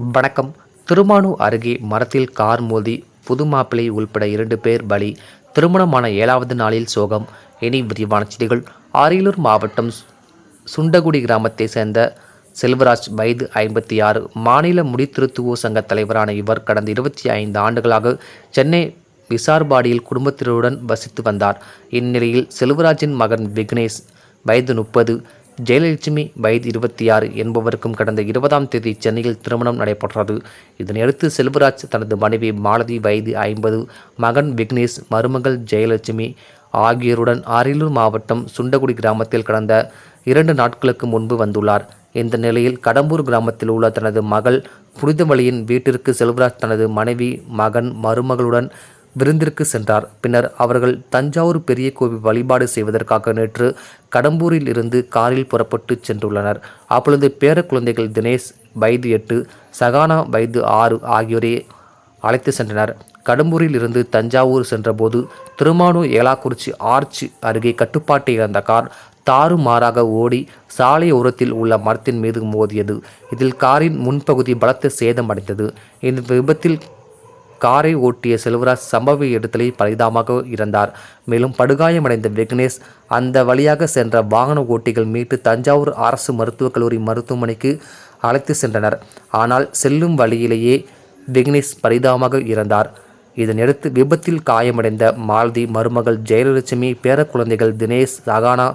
வணக்கம். திருமானு அருகே மரத்தில் கார் மோதி புது மாப்பிள்ளை உள்பட இரண்டு பேர் பலி. திருமணமான ஏழாவது நாளில் சோகம். இனி விரிவான செய்திகள். அரியலூர் மாவட்டம் சுண்டகுடி கிராமத்தை சேர்ந்த செல்வராஜ் வயது ஐம்பத்தி ஆறு. மாநில முடித்திருத்துவோர் சங்க தலைவரான இவர் கடந்த இருபத்தி ஐந்து ஆண்டுகளாக சென்னை விசார்பாடியில் குடும்பத்தினருடன் வசித்து வந்தார். இந்நிலையில் செல்வராஜின் மகன் விக்னேஷ் வயது முப்பது. ஜெயலட்சுமி வயது இருபத்தி ஆறு என்பவருக்கும் கடந்த இருபதாம் தேதி சென்னையில் திருமணம் நடைபெற்றது. இதனையடுத்து செல்வராஜ் தனது மனைவி மாலதி வயது ஐம்பது மகன் விக்னேஷ் மருமகள் ஜெயலட்சுமி ஆகியோருடன் அரியலூர் மாவட்டம் சுண்டகுடி கிராமத்தில் கடந்த இரண்டு நாட்களுக்கு முன்பு வந்துள்ளார். இந்த நிலையில் கடம்பூர் கிராமத்தில் உள்ள தனது மகள் புனிதமலியின் வீட்டிற்கு செல்வராஜ் தனது மனைவி மகன் மருமகளுடன் விருந்திற்கு சென்றார். பின்னர் அவர்கள் தஞ்சாவூர் பெரிய கோவில் வழிபாடு செய்வதற்காக நேற்று கடம்பூரில் இருந்து காரில் புறப்பட்டு சென்றுள்ளனர். அப்பொழுது பேர குழந்தைகள் தினேஷ் வயது எட்டு சகானா வயது ஆறு ஆகியோரே அழைத்து சென்றனர். கடம்பூரில் இருந்து தஞ்சாவூர் சென்றபோது திருமானூர் ஏலாக்குறிச்சி ஆர்ச் அருகே கட்டுப்பாட்டை இழந்த கார் தாறுமாறாக ஓடி சாலை ஓரத்தில் உள்ள மரத்தின் மீது மோதியது. இதில் காரின் முன்பகுதி பலத்த சேதமடைந்தது இந்த விபத்தில் காரை ஓட்டிய செல்வராஜ் சம்பவ இடத்திலே பரிதாபமாக இறந்தார் மேலும் படுகாயமடைந்த விக்னேஷ் அந்த வழியாக சென்ற வாகன ஓட்டிகள் மீட்டு தஞ்சாவூர் அரசு மருத்துவக் கல்லூரி மருத்துவமனைக்கு அழைத்து சென்றனர். ஆனால் செல்லும் வழியிலேயே விக்னேஷ் பரிதாபமாக இறந்தார். இதனையடுத்து விபத்தில் காயமடைந்த மாலதி மருமகள் ஜெயலட்சுமி பேரக்குழந்தைகள் தினேஷ் சகானா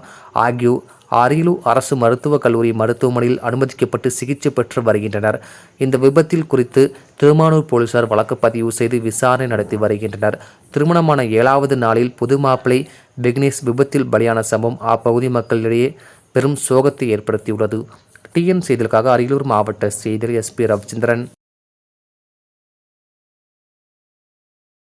ஆகியோர் அரியலூர் அரசு மருத்துவக் கல்லூரி மருத்துவமனையில் அனுமதிக்கப்பட்டு சிகிச்சை பெற்று வருகின்றனர். இந்த விபத்தில் குறித்து திருமானூர் போலீசார் வழக்கு பதிவு செய்து விசாரணை நடத்தி வருகின்றனர். திருமணமான ஏழாவது நாளில் புது மாப்பிள்ளை விக்னேஷ் விபத்தில் பலியான சம்பவம் அப்பகுதி மக்களிடையே பெரும் சோகத்தை ஏற்படுத்தியுள்ளது. டிஎன் செய்திகளுக்காக அரியலூர் மாவட்ட செய்தியர் எஸ்பி ரவிச்சந்திரன்.